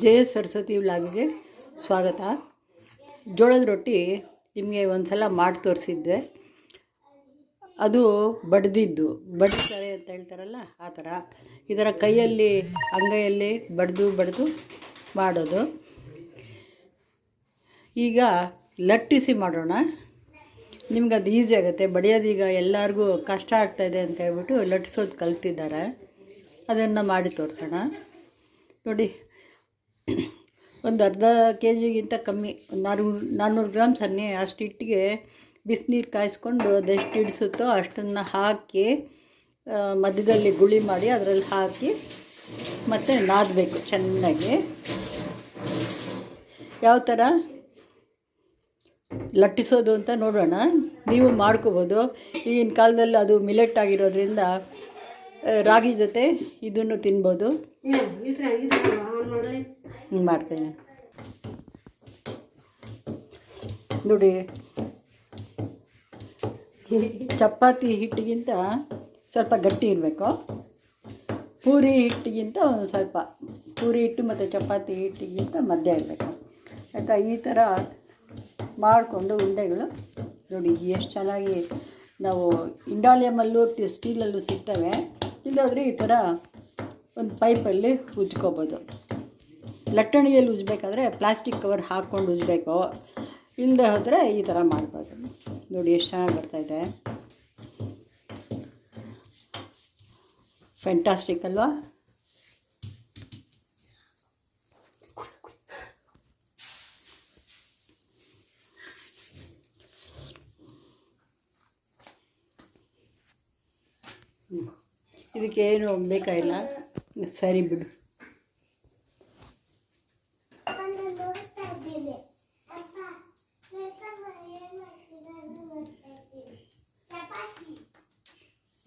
ಜಯ ಸರಸ್ವತಿ ವ್ಲಾಗಿಗೆ ಸ್ವಾಗತ. ಜೋಳದ ರೊಟ್ಟಿ ನಿಮಗೆ ಒಂದು ಸಲ ಮಾಡಿ ತೋರಿಸಿದ್ದೆ. ಅದು ಬಡ್ದಿದ್ದು. ಬಡಿತಾರೆ ಅಂತ ಹೇಳ್ತಾರಲ್ಲ, ಆ ಥರ. ಇದರ ಕೈಯಲ್ಲಿ, ಅಂಗೈಯಲ್ಲಿ ಬಡ್ದು, ಬಡಿದು ಮಾಡೋದು. ಈಗ ಲಟ್ಟಿಸಿ ಮಾಡೋಣ. ನಿಮ್ಗೆ ಅದು ಈಸಿ ಆಗುತ್ತೆ. ಬಡಿಯೋದೀಗ ಎಲ್ಲರಿಗೂ ಕಷ್ಟ ಆಗ್ತಾಯಿದೆ ಅಂತ ಹೇಳ್ಬಿಟ್ಟು ಲಟ್ಟಿಸೋದು ಕಲ್ತಿದ್ದಾರೆ. ಅದನ್ನು ಮಾಡಿ ತೋರಿಸೋಣ. ನೋಡಿ ಒಂದು ಅರ್ಧ ಕೆ ಜಿಗಿಂತ ಕಮ್ಮಿ ನಾನ್ನೂರು ನಾನ್ನೂರು ಗ್ರಾಮ್ ಸನ್ನೆ ಅಷ್ಟು ಹಿಟ್ಟಿಗೆ ಬಿಸಿನೀರು ಕಾಯಿಸ್ಕೊಂಡು ಅದೆಷ್ಟು ಹಿಡಿಸುತ್ತೋ ಅಷ್ಟನ್ನು ಹಾಕಿ ಮಧ್ಯದಲ್ಲಿ ಗುಳಿ ಮಾಡಿ ಅದರಲ್ಲಿ ಹಾಕಿ ಮತ್ತು ನಾದಬೇಕು ಚೆನ್ನಾಗಿ. ಯಾವ ಥರ? ಲಟ್ಟಿಸೋದು ಅಂತ ನೋಡೋಣ. ನೀವು ಮಾಡ್ಕೋಬೋದು. ಈಗಿನ ಕಾಲದಲ್ಲಿ ಅದು ಮಿಲೆಟ್ ಆಗಿರೋದ್ರಿಂದ ರಾಗಿ ಜೊತೆ ಇದನ್ನು ತಿನ್ಬೋದು. ಹಿಂಗೆ ಮಾಡ್ತೇನೆ. ನೋಡಿ. ಚಪಾತಿ ಹಿಟ್ಟಿಗಿಂತ ಸ್ವಲ್ಪ ಗಟ್ಟಿ ಇರಬೇಕು. ಪೂರಿ ಹಿಟ್ಟಿಗಿಂತ ಒಂದು ಸ್ವಲ್ಪ. ಪೂರಿ ಹಿಟ್ಟು ಮತ್ತು ಚಪಾತಿ ಹಿಟ್ಟಿಗಿಂತ ಮಧ್ಯ ಇರಬೇಕು. ಆಯಿತಾ? ಈ ಥರ ಮಾಡಿಕೊಂಡು ಉಂಡೆಗಳು ನೋಡಿ ಎಷ್ಟು ಚೆನ್ನಾಗಿ ನಾವು ಇಂಡಾಲಿಯಮಲ್ಲೂ ಸ್ಟೀಲಲ್ಲೂ ಸಿಗ್ತವೆ. ಇಲ್ಲಾದರೆ ಈ ಥರ ಒಂದು ಪೈಪಲ್ಲಿ ಉಜ್ಕೋಬೋದು. ಲಟ್ಟಣಿಯಲ್ಲಿ ಉಜ್ಬೇಕಾದ್ರೆ ಪ್ಲಾಸ್ಟಿಕ್ ಕವರ್ ಹಾಕ್ಕೊಂಡು ಉಜ್ಬೇಕು. ಇಲ್ಲದೆ ಹೋದರೆ ಈ ಥರ ಮಾಡ್ಬೋದು. ನೋಡಿ, ಎಷ್ಟು ಚೆನ್ನಾಗಿ ಬರ್ತಾಯಿದೆ ಫ್ಯಾಂಟಾಸ್ಟಿಕ್ ಅಲ್ವಾ? ಇದಕ್ಕೇನು ಬೇಕಾಗಿಲ್ಲ ಸರಿ ಬಿಡು.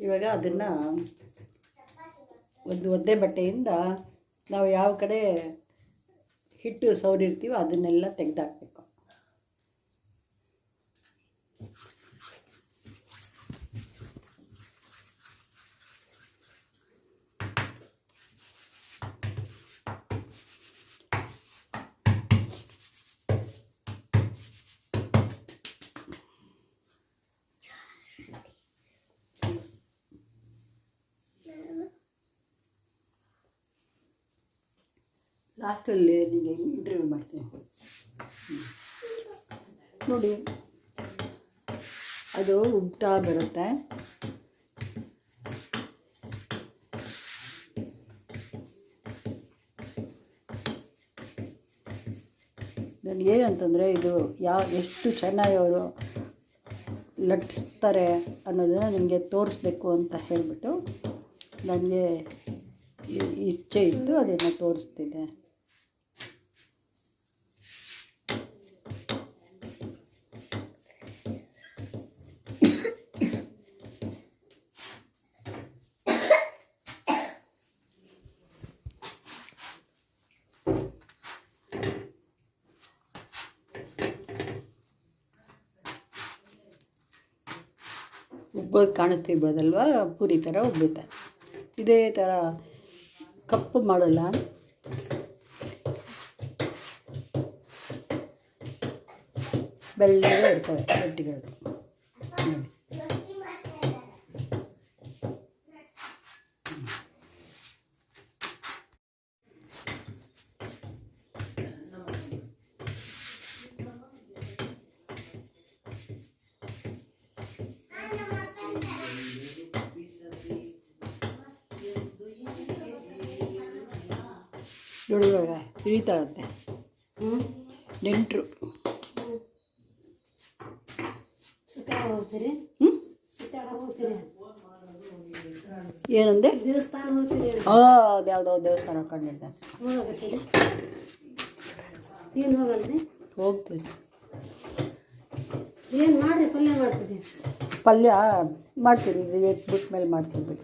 ಇವಾಗ ಅದನ್ನು ಒಂದು ಒದ್ದೆ ಬಟ್ಟೆಯಿಂದ ನಾವು ಯಾವ ಕಡೆ ಹಿಟ್ಟು ಸವರಿರ್ತೀವೋ ಅದನ್ನೆಲ್ಲ ತೆಗೆದಾಕಬೇಕು. ಲಾಸ್ಟಲ್ಲಿ ನಿಮಗೆ ಇಂಟರ್ವ್ಯೂ ಮಾಡ್ತೀನಿ. ನೋಡಿ, ಅದು ಉಬ್ತಾ ಬರುತ್ತೆ. ಏನಂತಂದರೆ ಇದು ಯಾವ ಎಷ್ಟು ಚೆನ್ನಾಗಿ ಅವರು ಲಟ್ಟಿಸ್ತಾರೆ ಅನ್ನೋದನ್ನು ನಿಮಗೆ ತೋರಿಸ್ಬೇಕು ಅಂತ ಹೇಳಿಬಿಟ್ಟು ನನಗೆ ಇಚ್ಛೆ ಇತ್ತು ಅದನ್ನು ತೋರಿಸ್ತಿದ್ದೆ. ಉಬ್ಬೋದು ಕಾಣಿಸ್ತಿರ್ಬೋದಲ್ವ? ಪೂರಿ ಥರ ಉಬ್ಬುತ್ತೆ ಇದೇ ಥರ ಕಪ್ಪು ಮಾಡಲ್ಲ ಬೆಳ್ಳಗೆ ಇರ್ತವೆ ರೊಟ್ಟಿಗಳು ನೋಡಿ. ನೋಡಿ ಇವಾಗ ಇರುತ್ತೆ ನೆಂಟರು. ಹ್ಞೂ ಏನಂದೆ? ದೇವಸ್ಥಾನ ಹೋಗ್ತೀರಿ ಆ ಅದ್ಯಾವುದೋ ದೇವಸ್ಥಾನ ಕಂಡಿರ್ತಾನೆ ಏನು ಹೋಗಲ್ರಿ? ಹೋಗ್ತೀವಿ ಏನು ಮಾಡ್ರಿ? ಪಲ್ಯ ಮಾಡ್ತೀರಿ? ಪಲ್ಯ ಮಾಡ್ತೀರಿ ಎತ್ ಬಿಟ್ಟ ಮೇಲೆ ಮಾಡ್ತೀವಿ ಬಿಡಿ.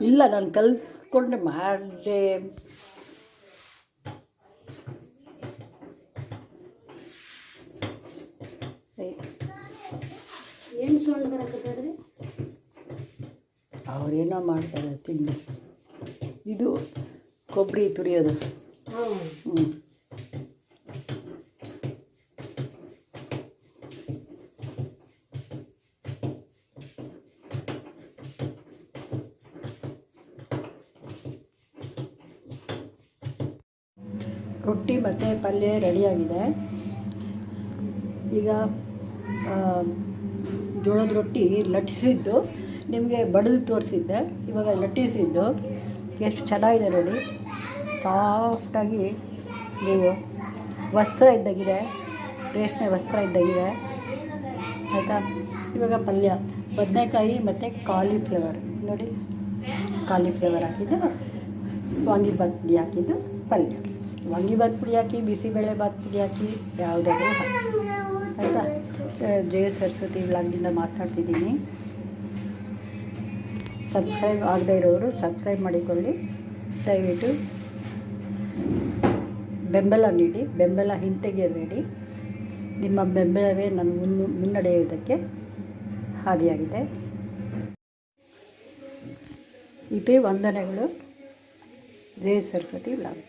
ಇಲ್ಲ ನಾನು ಕಲ್ತ್ಕೊಂಡು ಮಾಡಿದೆ. ಅವ್ರೇನೋ ಮಾಡ್ತಾರೆ ತಿಂಡಿ. ಇದು ಕೊಬ್ಬರಿ ತುರಿಯೋದು. ಹ್ಞೂ ರೊಟ್ಟಿ ಮತ್ತು ಪಲ್ಯ ರೆಡಿಯಾಗಿದೆ. ಈಗ ಜೋಳದ ರೊಟ್ಟಿ ಲಟ್ಟಿಸಿದ್ದು, ನಿಮಗೆ ಬಡಿದು ತೋರಿಸಿದ್ದೆ. ಇವಾಗ ಲಟ್ಟಿಸಿದ್ದು. ಎಷ್ಟು ಚೆನ್ನಾಗಿದೆ ನೋಡಿ. ಸಾಫ್ಟಾಗಿ ನೀವು ವಸ್ತ್ರ ಇದ್ದಾಗಿದೆ. ರೇಷ್ಮೆ ವಸ್ತ್ರ ಇದ್ದಾಗಿದೆ. ಆಯಿತಾ? ಇವಾಗ ಪಲ್ಯ, ಬದನೆಕಾಯಿ ಮತ್ತು ಕಾಲಿಫ್ಲವರ್ ನೋಡಿ ಕಾಲಿಫ್ಲವರ್ ಹಾಕಿದ್ದು ವಾಂಗಿಬಾತ್ ಹಾಕಿದ್ದು, ಪಲ್ಯ. ವಾಂಗಿಬಾತ್ ಪುಡಿ ಹಾಕಿ ಬಿಸಿಬೇಳೆ ಬಾತ್ ಪುಡಿ ಹಾಕಿ ಯಾವುದಾದ್ರೂ ಆಯಿತಾ? ಜಯ ಸರಸ್ವತಿ ವ್ಲಾಗ್ದಿಂದ ಮಾತಾಡ್ತಿದ್ದೀನಿ. ಸಬ್ಸ್ಕ್ರೈಬ್ ಆಗದೇ ಇರೋರು ಸಬ್ಸ್ಕ್ರೈಬ್ ಮಾಡಿಕೊಳ್ಳಿ. ದಯವಿಟ್ಟು ಬೆಂಬಲ ನೀಡಿ, ಬೆಂಬಲ ಹಿಂತೆಗೆಯಬೇಡಿ. ನಿಮ್ಮ ಬೆಂಬಲವೇ ನಾನು ಮುನ್ನು, ಮುನ್ನಡೆಯುವುದಕ್ಕೆ ಹಾದಿಯಾಗಿದೆ. ಇದೇ ವಂದನೆಗಳು. ಜಯ ಸರಸ್ವತಿ ವ್ಲಾಗ್.